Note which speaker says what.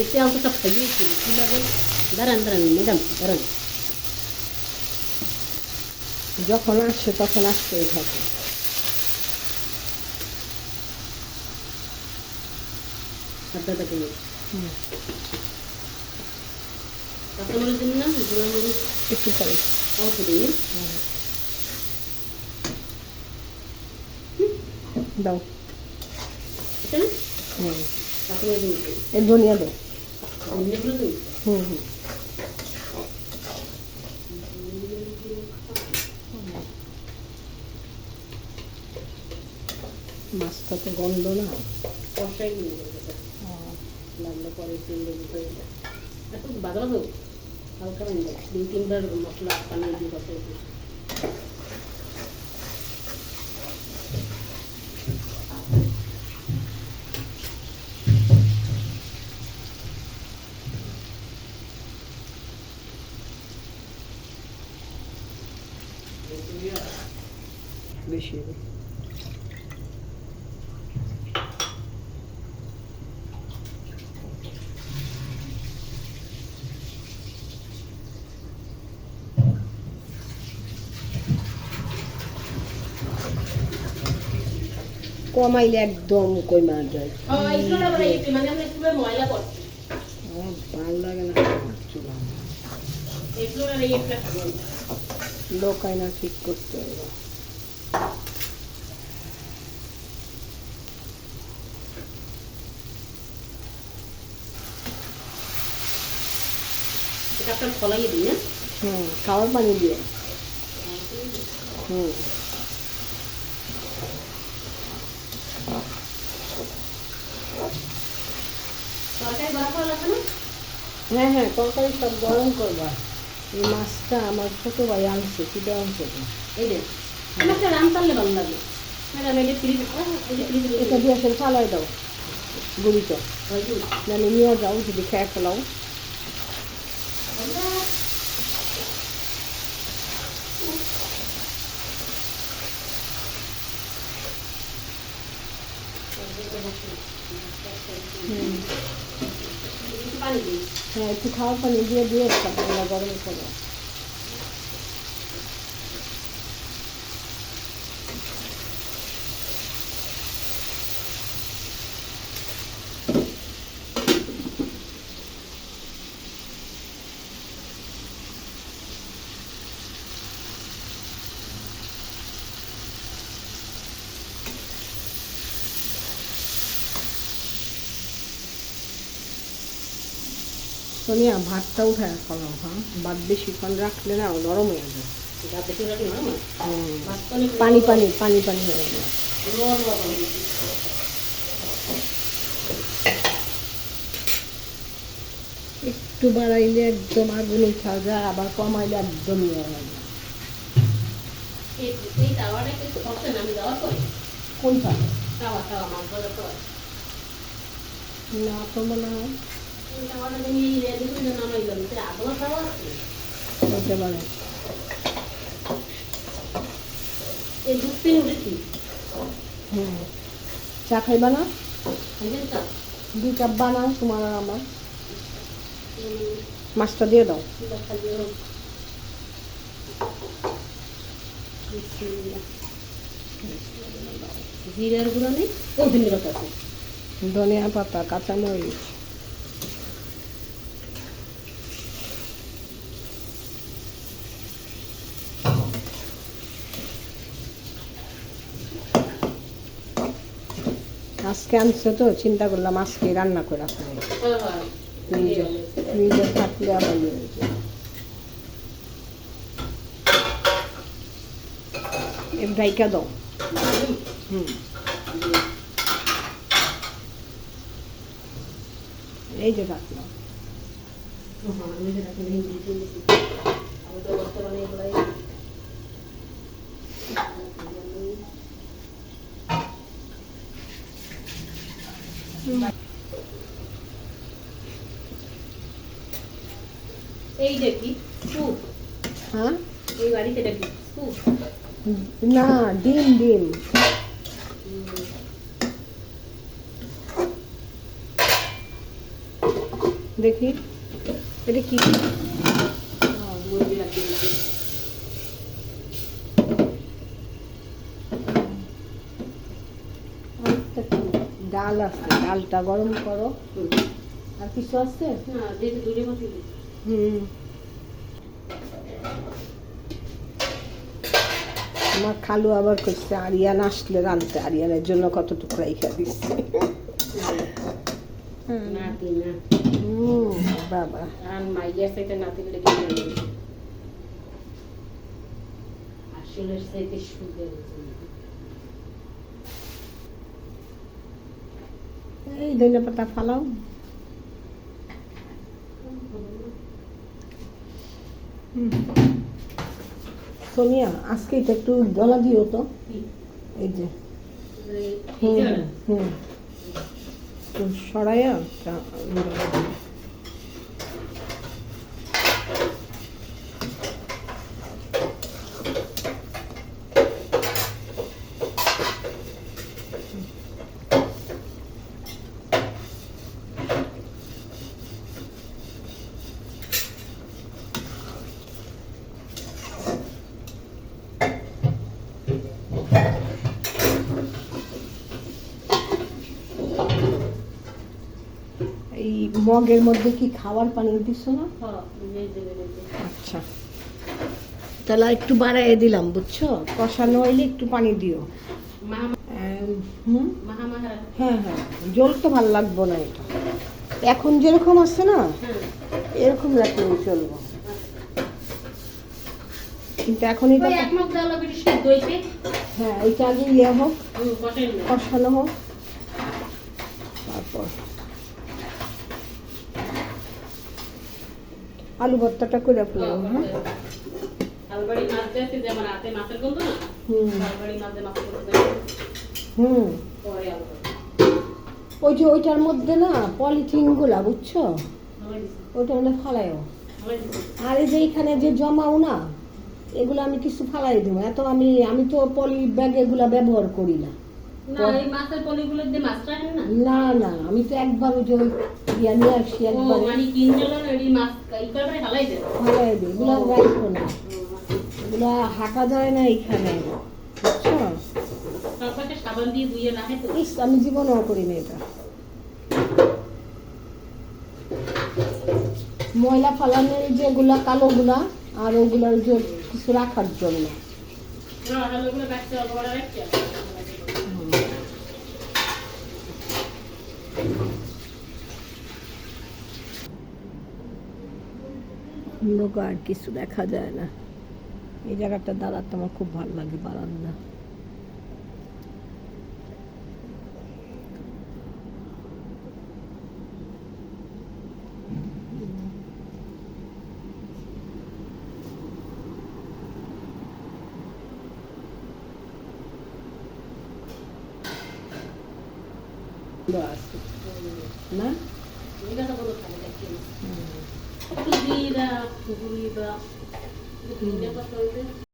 Speaker 1: এতে অন্তত খাইয়েছিল কীভাবে দাঁড়ান দাঁড়ান ম্যাডাম দাঁড়ান।
Speaker 2: যখন আসছে তখন আসতেই থাকে
Speaker 1: আড্ডাটাকে
Speaker 2: হুম,
Speaker 1: কাঁচামরিচ দিন না গুঁড়ো মরিচ
Speaker 2: একটু করে।
Speaker 1: অল্প দিন
Speaker 2: দাও।
Speaker 1: এটা না?
Speaker 2: হুম।
Speaker 1: কাঁচামরিচ দিন
Speaker 2: এই ধনিয়া দাও।
Speaker 1: ধনিয়াগুলো দিন
Speaker 2: হুম হুম। মাছটা তো গন্ধ না।
Speaker 1: কষাই নিয়ে যাবে লাগলে পরে তেল দেবো হয়ে যায় একটু বাদলা দেবো হালকা রান দেবো দুই তিনবার মশলা পানিয়ে দিয়ে কষাই দিই
Speaker 2: বেশি কমাইলে একদম কই মার যায়।
Speaker 1: মানে
Speaker 2: ভালো লাগে না।
Speaker 1: এগুলো না
Speaker 2: লোক আয়না ঠিক করতে হবে হুম খাওয়ার পানি দিয়ে। হুম
Speaker 1: তরকারি গরম করা লাগবে না
Speaker 2: হ্যাঁ হ্যাঁ তরকারি সব গরম করবা। এই মাছটা আমার ছোট ভাই আনছে কি দেওয়া আনছে?
Speaker 1: এই আমার একটা রান তাললে ভালো লাগে ম্যাডাম এটা ফ্রিজ এটা
Speaker 2: দিয়ে আসলে ফালাই দাও গুড়িটা। জানি নিয়ে যাও যদি খেয়ে ফেলাও। হুম
Speaker 1: দিই
Speaker 2: হ্যাঁ একটু খাওয়ার পানি দিয়ে দিয়ে গরম করো। সোনিয়া ভাতটা উঠায় ফেলাও হ্যাঁ ভাত বেশিক্ষণ রাখলে না নরম হয়ে যাবে পানি পানি পানি পানি হয়ে যাবে একটু বাড়াইলে একদম আগুন উঠা যায় আবার কমাইলে একদম কোনটা? না তো মনে হয় পারে চা খাইবা না? দুই কাপ বানাও তোমার আর আমার। মাছটা দিয়ে দাও।
Speaker 1: জিরার গুঁড়ো নেই?
Speaker 2: ধনিয়া পাতা কাঁচামরিচ। আজকে আনছে তো, চিন্তা করলাম আজকে রান্না করে
Speaker 1: হ্যাঁ
Speaker 2: ফ্রিজে থাকলে আবার দাও। হুম। এই যে রাখলাম
Speaker 1: আমি তো বর্তমানে এই দেখি
Speaker 2: হ্যাঁ?
Speaker 1: এই বাড়িতে দেখি
Speaker 2: না ডিম ডিম। দেখি। এটা কি
Speaker 1: মুরগি লাগিয়ে দিচ্ছি
Speaker 2: আরেকটা কি? ডাল আছে ডালটা গরম করো। আর কিছু আছে? হুম। আমার খালু আবার করছে আরিয়ান আসলে রানতে আরিয়ানের জন্য কত টুকরা ইখা দিচ্ছে
Speaker 1: নাতি না।
Speaker 2: হুম বাবা।
Speaker 1: আসলে
Speaker 2: এই ধনে পাতা ফালাও। সোনিয়া আজকে এটা একটু জলা দিও তো। এই যে। হুম হুম। সরাইয়া মগের মধ্যে কি খাবার পানি দিছো না? আচ্ছা। তাহলে একটু বাড়াইয়ে দিলাম বুঝছ? কষানো হইলে একটু পানি দিও। হ্যাঁ হ্যাঁ। জল তো ভালো লাগবো না এটা। এখন যেরকম আছে না এরকম রাখলে চলবো। কিন্তু এখন এটা হ্যাঁ এটা আগে ইয়ে হোক কষানো হোক। তারপর আলু ভর্তাটা করে ফেলব হ্যাঁ? হুম। ওই যে ওইটার মধ্যে না পলিথিনগুলা বুঝছ ওইটা মানে ফালাইও। আর এই যে এখানে যে জমাও না এগুলো আমি কিছু ফালাই দেবো। এত আমি আমি তো পলি ব্যাগ এগুলা ব্যবহার করি না।
Speaker 1: না এই মাছের পলিগুলো দিয়ে মাছ না?
Speaker 2: আমি তো একবার ওই যে ইয়া নিয়ে আসি একবার।
Speaker 1: না, করে হালাই দেয়
Speaker 2: এগুলো রাখব না। এগুলো হাঁটা যায় না এখানে বুঝছ?
Speaker 1: সাবান দিয়ে ধুয়ে তো।
Speaker 2: ইস আমি জীবনেও করিনি এটা। ময়লা ফালানোর যেগুলা কালোগুলা আর ওগুলার যে কিছু রাখার জন্য
Speaker 1: না আলুগুলো কাটতে অল্প করে রাখছি
Speaker 2: লোক আর কিছু দেখা যায় না। এই জায়গাটা দাঁড়াতে আমার খুব ভালো লাগে বারান্দা। না?
Speaker 1: এটা তো কোনো খালি দেখছি